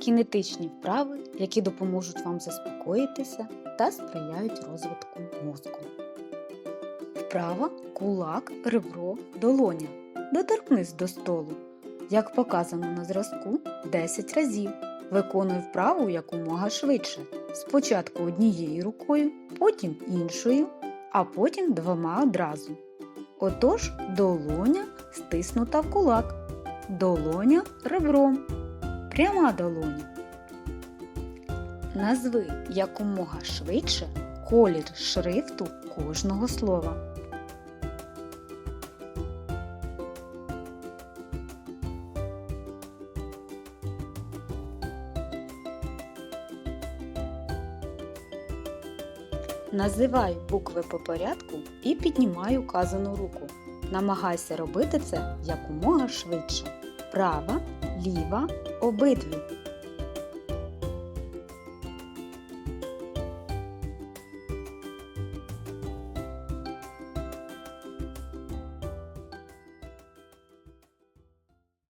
кінетичні вправи, які допоможуть вам заспокоїтися та сприяють розвитку мозку. Вправа кулак, ребро, долоня. Доторкнись до столу. Як показано на зразку 10 разів. Виконуй вправу якомога швидше. Спочатку однією рукою, потім іншою, а потім двома одразу. Отож, долоня стиснута в кулак, долоня ребром, пряма долоня. Назви якомога швидше колір шрифту кожного слова. Називай букви по порядку і піднімай указану руку. Намагайся робити це якомога швидше. Права, ліва, обидві.